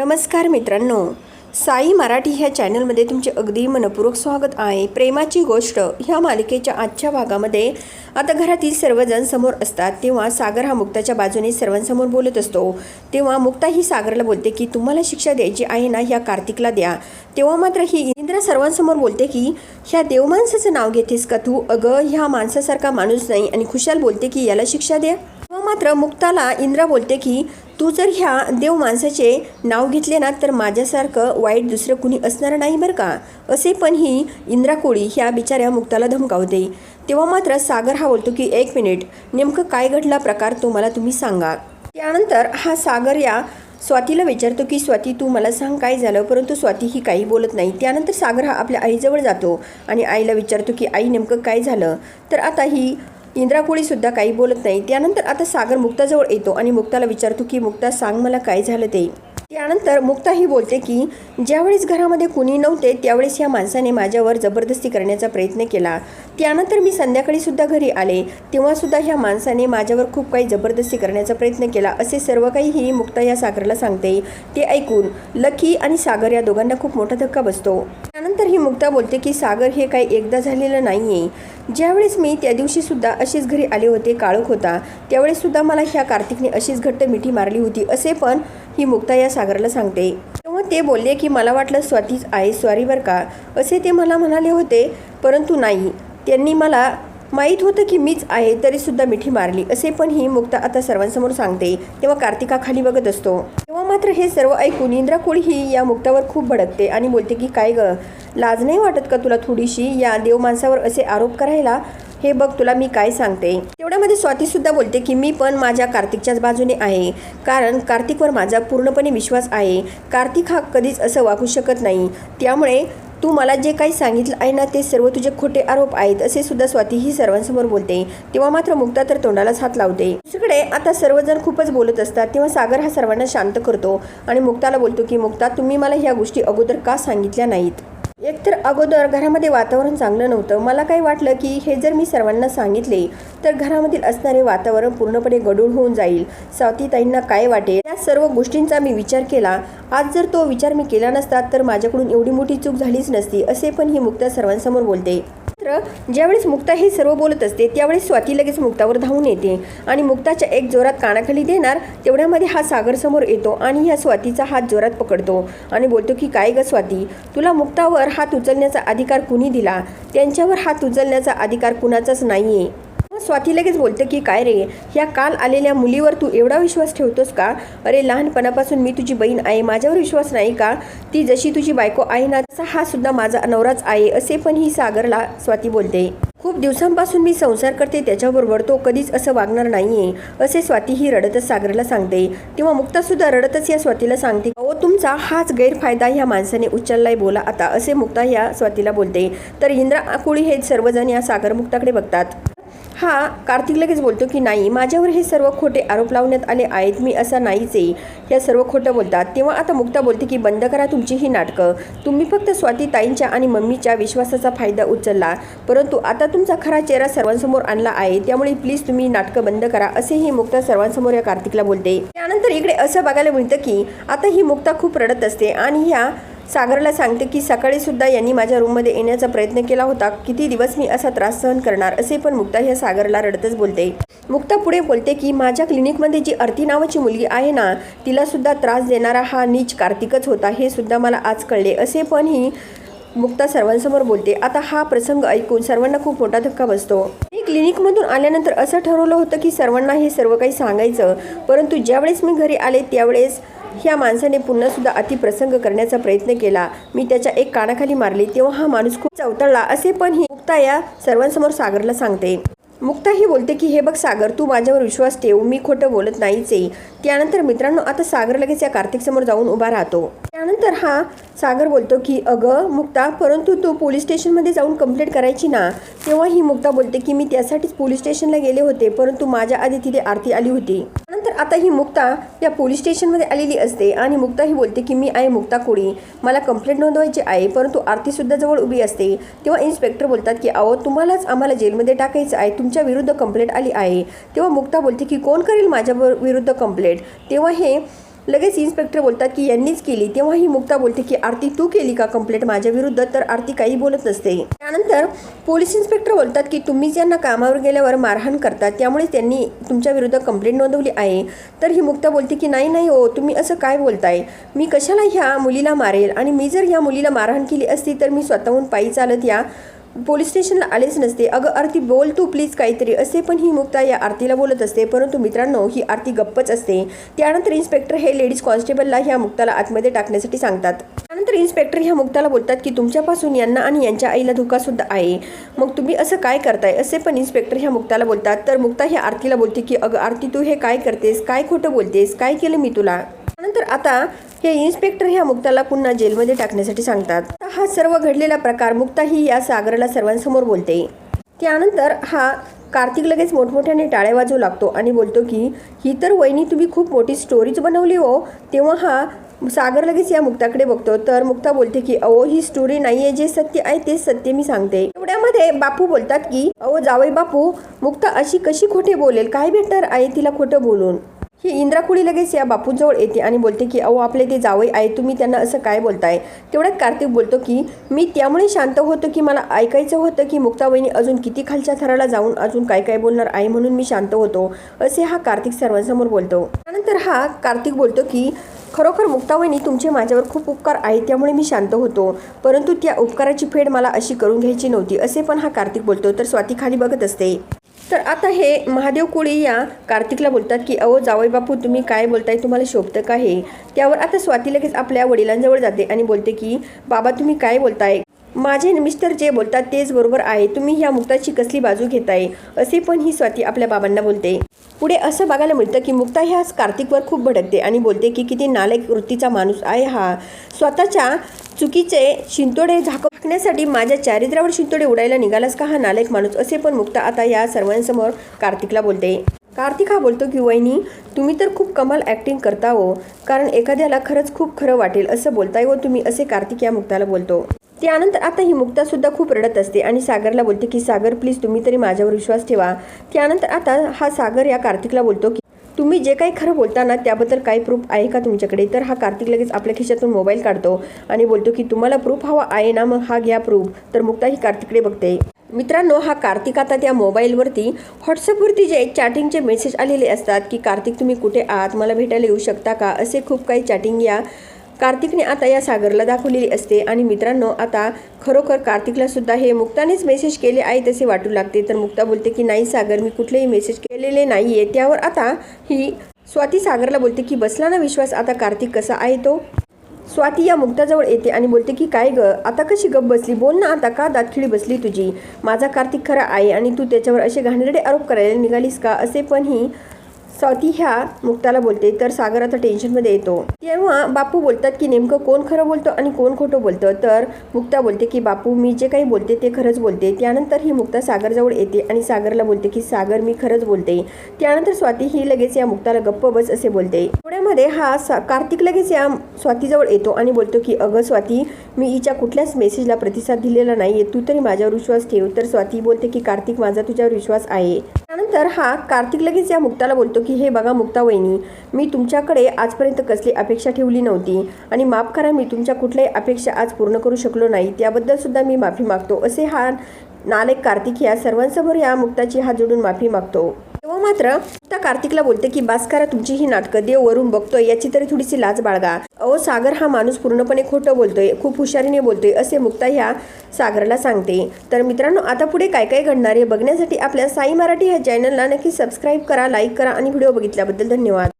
नमस्कार मित्रांनो. साई मराठी ह्या चॅनलमध्ये तुमचे अगदी मनपूर्वक स्वागत आहे. प्रेमाची गोष्ट ह्या मालिकेच्या आजच्या भागामध्ये आता घरातील सर्वजण समोर असतात. तेव्हा सागर हा मुक्ताच्या बाजूने सर्वांसमोर बोलत असतो. तेव्हा मुक्ता ही सागरला बोलते की तुम्हाला शिक्षा द्यायची आहे ना ह्या कार्तिकला द्या. तेव्हा मात्र ही इंद्रा सर्वांसमोर बोलते की ह्या देवमाणसाचं नाव घेतेस का तू? अगं ह्या माणसासारखा माणूस नाही. आणि खुशाल बोलते की याला शिक्षा द्या. तेव्हा मात्र मुक्ताला इंद्रा बोलते की तू जर ह्या देव माणसाचे नाव घेतले ना तर माझ्यासारखं वाईट दुसरं कुणी असणार नाही बरं का? असे पण ही इंद्रा कोळी ह्या बिचाऱ्या मुक्ताला धमकावते तेव्हा मात्र सागर हा बोलतो की एक मिनिट नेमकं काय घडला प्रकार तो मला तुम्ही सांगा. त्यानंतर हा सागर या स्वातीला विचारतो की स्वाती तू मला सांग काय झालं? परंतु स्वाती ही काही बोलत नाही. त्यानंतर सागर हा आपल्या आईजवळ जातो आणि आईला विचारतो की आई नेमकं काय झालं? तर आता ही इंद्रा कोळीसुद्धा काही बोलत नाही. त्यानंतर आता सागर मुक्ताजवळ येतो आणि मुक्ताला विचारतो की मुक्ता सांग मला काय झालं ते? त्यानंतर मुक्ता ही बोलते की ज्यावेळेस घरामध्ये कुणी नव्हते त्यावेळेस ह्या माणसाने माझ्यावर जबरदस्ती करण्याचा प्रयत्न केला. त्यानंतर मी संध्याकाळीसुद्धा घरी आले. तेव्हासुद्धा ह्या माणसाने माझ्यावर खूप काही जबरदस्ती करण्याचा प्रयत्न केला. असे सर्व काही ही मुक्ता या सागरला सांगते. ते ऐकून लकी आणि सागर या दोघांना खूप मोठा धक्का बसतो. त्यानंतर ही मुक्ता बोलते की सागर हे काही एकदा झालेलं नाही आहे ज्यावेळेस मी त्या दिवशी सुद्धा अशीच घरी आले होते काळोख होता. त्यावेळेस सुद्धा मला ह्या कार्तिकने अशीच घट्ट मिठी मारली होती असे पण ही मुक्ता या सागरला सांगते. तेव्हा ते बोलले की मला वाटलं स्वातीच आहे स्वारी बरं का. असे ते मला म्हणाले होते परंतु नाही. त्यांनी मला माहीत होतं की मीच आहे तरीसुद्धा मिठी मारली. असे पण ही मुक्ता आता सर्वांसमोर सांगते. तेव्हा कार्तिका खाली बघत असतो. तेव्हा मात्र हे सर्व ऐकून इंद्रा कोळी ही या मुक्तावर खूप भडकते आणि बोलते की काय ग? लाज नाही वाटत का तुला थोडीशी? या देव माणसावर असे आरोप करायला? हे बघ तुला मी काय सांगते. तेवढ्यामध्ये स्वातीसुद्धा बोलते की मी पण माझ्या कार्तिकच्याच बाजूने आहे. कारण कार्तिकवर माझा पूर्णपणे विश्वास आहे. कार्तिक हा कधीच असं वागू शकत नाही. त्यामुळे तू मला जे काही सांगितलं आहे ना ते सर्व तुझे खोटे आरोप आहेत असे सुद्धा स्वाती ही सर्वांसमोर बोलते. तेव्हा मात्र मुक्ता तर तोंडालाच हात लावते. दुसरीकडे आता सर्वजण खूपच बोलत असतात तेव्हा सागर हा सर्वांना शांत करतो आणि मुक्ताला बोलतो की मुक्ता तुम्ही मला ह्या गोष्टी अगोदर का सांगितल्या नाहीत? एकतर अगोदर घरामध्ये वातावरण चांगलं नव्हतं. मला काही वाटलं की हे जर मी सर्वांना सांगितले तर घरामधील असणारे वातावरण पूर्णपणे गडूळ होऊन जाईल. सावतीताईंना काय वाटेल? या सर्व गोष्टींचा मी विचार केला. आज जर तो विचार मी केला नसता तर माझ्याकडून एवढी मोठी चूक झालीच नसती असे पण ही मुक्ता सर्वांसमोर बोलते. मात्र ज्यावेळेस मुक्ता हे सर्व बोलत असते त्यावेळेस स्वाती लगेच मुक्तावर धावून येते. आणि मुक्ताच्या एक जोरात कानाखाली देणार तेवढ्यामध्ये हा सागर समोर येतो आणि ह्या स्वातीचा हात जोरात पकडतो. आणि बोलतो की काय ग स्वाती तुला मुक्तावर हात उचलण्याचा अधिकार कुणी दिला? त्यांच्यावर हात उचलण्याचा अधिकार कुणाचाच नाही आहे स्वाती लगेच बोलते की काय रे? ह्या काल आलेल्या मुलीवर तू एवढा विश्वास ठेवतोस का? अरे लहानपणापासून मी तुझी बहीण आहे माझ्यावर विश्वास नाही का? ती जशी तुझी बायको आहे ना तसा हा सुद्धा माझा नवराच आहे असे पण ही सागरला स्वाती बोलते. खूप दिवसांपासून मी संसार करते त्याच्याबरोबर तो कधीच असं वागणार नाहीये असे स्वाती ही रडतच सागरला सांगते. तेव्हा मुक्तासुद्धा रडतच या स्वातीला सांगते अहो तुमचा हाच गैरफायदा ह्या माणसाने उचललाय बोला आता असे मुक्ता ह्या स्वातीला बोलते. तर इंद्रा आकुळी हे सर्वजण या सागर मुक्ताकडे बघतात. हा कार्तिक लगेच बोलतो की नाही माझ्यावर हे सर्व खोटे आरोप लावण्यात आले आहेत मी असा नाहीच आहे. या सर्व खोटं बोलतात. तेव्हा आता मुक्ता बोलते की बंद करा तुमची ही नाटकं. तुम्ही फक्त स्वाती ताईंच्या आणि मम्मीच्या विश्वासाचा फायदा उचलला. परंतु आता तुमचा खरा चेहरा सर्वांसमोर आणला आहे. त्यामुळे प्लीज तुम्ही नाटकं बंद करा असे ही मुक्ता सर्वांसमोर या कार्तिकला बोलते. त्यानंतर इकडे असं बघायला मिळतं की आता ही मुक्ता खूप रडत असते आणि ह्या सागरला सांगते की सकाळी सुद्धा यांनी माझ्या रूममध्ये येण्याचा प्रयत्न केला होता. किती दिवस मी असा त्रास सहन करणार? असे पण मुक्ता ह्या सागरला रडतच बोलते. मुक्ता पुढे बोलते की माझ्या क्लिनिकमध्ये जी अर्थी नावाची मुलगी आहे ना तिला सुद्धा त्रास देणारा हा नीच कार्तिकच होता. हे सुद्धा मला आज कळले. असे पण ही मुक्ता सर्वांसमोर बोलते. आता हा प्रसंग ऐकून सर्वांना खूप मोठा धक्का बसतो. मी क्लिनिकमधून आल्यानंतर असं ठरवलं होतं की सर्वांना हे सर्व काही सांगायचं. परंतु ज्यावेळेस मी घरी आले त्यावेळेस ह्या माणसाने पुन्हासुद्धा अतिप्रसंग करण्याचा प्रयत्न केला. मी त्याच्या एक कानाखाली मारली तेव्हा हा माणूस खूप चवतळला. असे पण ही मुक्ता या सर्वांसमोर सागरला सांगते. मुक्ता ही बोलते की हे बघ सागर तू माझ्यावर विश्वास ठेव. मी खोटं बोलत नाहीच आहे. त्यानंतर मित्रांनो आता सागर लगेच या कार्तिकसमोर जाऊन उभा राहतो. त्यानंतर हा सागर बोलतो की अगं मुक्ता परंतु तू पोलीस स्टेशनमध्ये जाऊन कंप्लेंट करायची ना? तेव्हा ही मुक्ता बोलते की मी त्यासाठीच पोलीस स्टेशनला गेले होते परंतु माझ्या आधी तिथे आरती आली होती. नंतर आता ही मुक्ता या पोलीस स्टेशनमध्ये आलेली असते आणि मुक्ता ही बोलते की मी आहे मुक्ता कोळी. मला कंप्लेंट नोंदवायची आहे परंतु आरतीसुद्धा जवळ उभी असते. तेव्हा इन्स्पेक्टर बोलतात की अहो तुम्हालाच आम्हाला जेलमध्ये टाकायचं आहे. तुमच्या विरुद्ध कंप्लेंट आली आहे. तेव्हा मुक्ता बोलते की कोण करेल माझ्या विरुद्ध कंप्लेंट तेव्हा हे लगेच इन्स्पेक्टर बोलतात की यांनीच केली. तेव्हा ही मुक्ता बोलते की आरती तू केली का कंप्लेंट माझ्या विरुद्ध? तर आरती काही बोलत नसते. त्यानंतर पोलीस इन्स्पेक्टर बोलतात की तुम्ही ज्यांना कामावर गेल्यावर मारहाण करतात त्यामुळे त्यांनी तुमच्या विरुद्ध कंप्लेंट नोंदवली आहे. तर ही मुक्ता बोलते की नाही नाही हो तुम्ही असं काय बोलताय? मी कशाला ह्या मुलीला मारेल? आणि मी जर ह्या मुलीला मारहाण केली असती तर मी स्वतःहून पायी चालत या पोलीस स्टेशनला आलेच नसते. अगं आरती बोल तू प्लीज काहीतरी. असे पण ही मुक्ता या आरतीला बोलत असते. परंतु मित्रांनो ही आरती गप्पच असते. त्यानंतर इन्स्पेक्टर हे लेडीज कॉन्स्टेबलला ह्या मुक्ताला आतमध्ये टाकण्यासाठी सांगतात. त्यानंतर इन्स्पेक्टर ह्या मुक्ताला बोलतात की तुमच्यापासून यांना आणि यांच्या आईला धोका सुद्धा आहे. मग तुम्ही असं काय करताय? असे पण इन्स्पेक्टर ह्या मुक्ताला बोलतात. तर मुक्ता ह्या आरतीला बोलते की अगं आरती तू हे काय करतेस? काय खोटं बोलतेस? काय केलं मी तुला? त्यानंतर आता हे इन्स्पेक्टर ह्या मुक्ताला पुन्हा जेलमध्ये टाकण्यासाठी सांगतात. हा सर्व घडलेला प्रकार मुक्ता ही या सागराला सर्वांसमोर बोलते. त्यानंतर हा कार्तिक लगेच मोठमोठ्याने टाळ्या वाजवू लागतो आणि बोलतो की ही तर वहिनी तुम्ही खूप मोठी स्टोरीच बनवली हो. तेव्हा हा सागर लगेच या मुक्ताकडे बघतो. तर मुक्ता बोलते की अहो ही स्टोरी नाही आहे जे सत्य आहे तेच सत्य मी सांगते. एवढ्यामध्ये बापू बोलतात की अहो जावई बापू मुक्ता अशी कशी खोटे बोलेल? काय भेटणार आहे तिला खोटं बोलून? ही इंद्राकुळी लगेच या बापूंजवळ येते आणि बोलते की अहो आपले ते जावई आहे तुम्ही त्यांना असं काय बोलताय? तेवढ्यात कार्तिक बोलतो की मी त्यामुळे शांत होतो की मला ऐकायचं होतं की मुक्तावहिनी अजून किती खालच्या थराला जाऊन अजून काय काय बोलणार आहे म्हणून मी शांत होतो असे हा कार्तिक सर्वांसमोर बोलतो. त्यानंतर हा कार्तिक बोलतो की खरोखर मुक्तावहिनी तुमचे माझ्यावर खूप उपकार आहेत त्यामुळे मी शांत होतो. परंतु त्या उपकाराची फेड मला अशी करून घ्यायची नव्हती असे पण हा कार्तिक बोलतो. तर स्वाती खाली बघत असते. तर आता हे महादेव कोळी या कार्तिकला बोलतात की अहो जावई बापू तुम्ही काय बोलताय? तुम्हाला शोभतं का हे? त्यावर आता स्वाती लगेच आपल्या वडिलांजवळ जाते आणि बोलते की बाबा तुम्ही काय बोलताय? माझे मिस्टर जे बोलतात तेच बरोबर आहे. तुम्ही ह्या मुक्ताची कसली बाजू घेताय? असे पण ही स्वाती आपल्या बाबांना बोलते. पुढे असं बघायला मिळतं की मुक्ता ह्या कार्तिकवर खूप भडकते आणि बोलते की किती नालायक वृत्तीचा माणूस आहे हा. स्वतःच्या चुकीचे शिंतोडे झाकण्यासाठी माझ्या चारित्र्यावर शिंतोडे उडायला निघालास का हा नालायक माणूस? असे पण मुक्ता आता या सर्वांसमोर कार्तिकला बोलते. कार्तिक हा बोलतो की वहिनी तुम्ही तर खूप कमाल ॲक्टिंग करता हो. कारण एखाद्याला खरंच खूप खरं वाटेल असं बोलताय व तुम्ही असे कार्तिक या मुक्ताला बोलतो. त्यानंतर आता ही मुक्ता सुद्धा खूप रडत असते आणि सागरला बोलते की सागर प्लीज तुम्ही तरी माझ्यावर विश्वास ठेवा. त्यानंतर आता हा सागर या कार्तिकला बोलतो की तुम्ही जे काही खरं बोलता ना त्याबद्दल काही प्रूफ आहे का तुमच्याकडे? तर हा कार्तिक लगेच आपल्या खिशातून मोबाईल काढतो आणि बोलतो की तुम्हाला प्रूफ हवा आहे ना मग हा घ्या प्रूफ तर मुक्ता ही कार्तिकडे बघते. मित्रांनो हा कार्तिक आता त्या मोबाईलवरती व्हॉट्सअपवरती जे चॅटिंगचे मेसेज आलेले असतात की कार्तिक तुम्ही कुठे आहात? मला भेटायला येऊ शकता का? असे खूप काही चॅटिंग या कार्तिकने आता या सागरला दाखवलेली असते आणि मित्रांनो आता खरोखर कार्तिकला सुद्धा हे मुक्तानेच मेसेज केले आहे तसे वाटू लागते. तर मुक्ता बोलते की नाही सागर मी कुठलेही मेसेज केलेले नाही आहे त्यावर आता ही स्वाती सागरला बोलते की बसला ना विश्वास आता कार्तिक कसा आहे तो? स्वाती या मुक्ताजवळ येते आणि बोलते की काय ग आता कशी गप बसली? बोल ना आता का दातखिळी बसली तुझी? माझा कार्तिक खरा आहे आणि तू त्याच्यावर असे घाणेरडे आरोप करायला निघालीस का? असे पण ही स्वाती ह्या मुक्ताला बोलते तर सागर आता टेन्शनमध्ये येतो. तेव्हा बापू बोलतात की नेमकं कोण खरं बोलतं आणि कोण खोटं बोलतं? तर मुक्ता बोलते की बापू मी जे काही बोलते ते खरंच बोलते. त्यानंतर ही मुक्ता सागरजवळ येते आणि सागरला बोलते की सागर मी खरंच बोलते. त्यानंतर स्वाती ही लगेच या मुक्ताला गप्प बस असे बोलते. पुण्यामध्ये हा सा कार्तिक लगेच या स्वातीजवळ येतो आणि बोलतो की अगं स्वाती मी हिच्या कुठल्याच मेसेजला प्रतिसाद दिलेला नाहीये. तू तरी माझ्यावर विश्वास ठेव. तर स्वाती बोलते की कार्तिक माझा तुझ्यावर विश्वास आहे. त्यानंतर हा कार्तिक लगेच या मुक्ताला बोलतो की हे बघा मुक्ता वहिनी मी तुमच्याकडे आजपर्यंत कसली अपेक्षा ठेवली नव्हती आणि माफ करा मी तुमच्या कुठल्याही अपेक्षा आज पूर्ण करू शकलो नाही. त्याबद्दल सुद्धा मी माफी मागतो. असे हा नालेक कार्तिक या सर्वांसमोर या मुक्ताची हात जोडून माफी मागतो. तेव्हा मात्र मुक्ता कार्तिकला बोलते की बास्कारा तुमची ही नाटकं देव वरून बघतोय याची तरी थोडीशी लाज बाळगा. अहो सागर हा माणूस पूर्णपणे खोटं बोलतोय खूप हुशारीने बोलतोय असे मुक्ता ह्या सागरला सांगते. तर मित्रांनो आता पुढे काय काय घडणार आहे बघण्यासाठी आपल्या साई मराठी ह्या चॅनलला नक्की सबस्क्राईब करा लाईक करा आणि व्हिडिओ बघितल्याबद्दल धन्यवाद.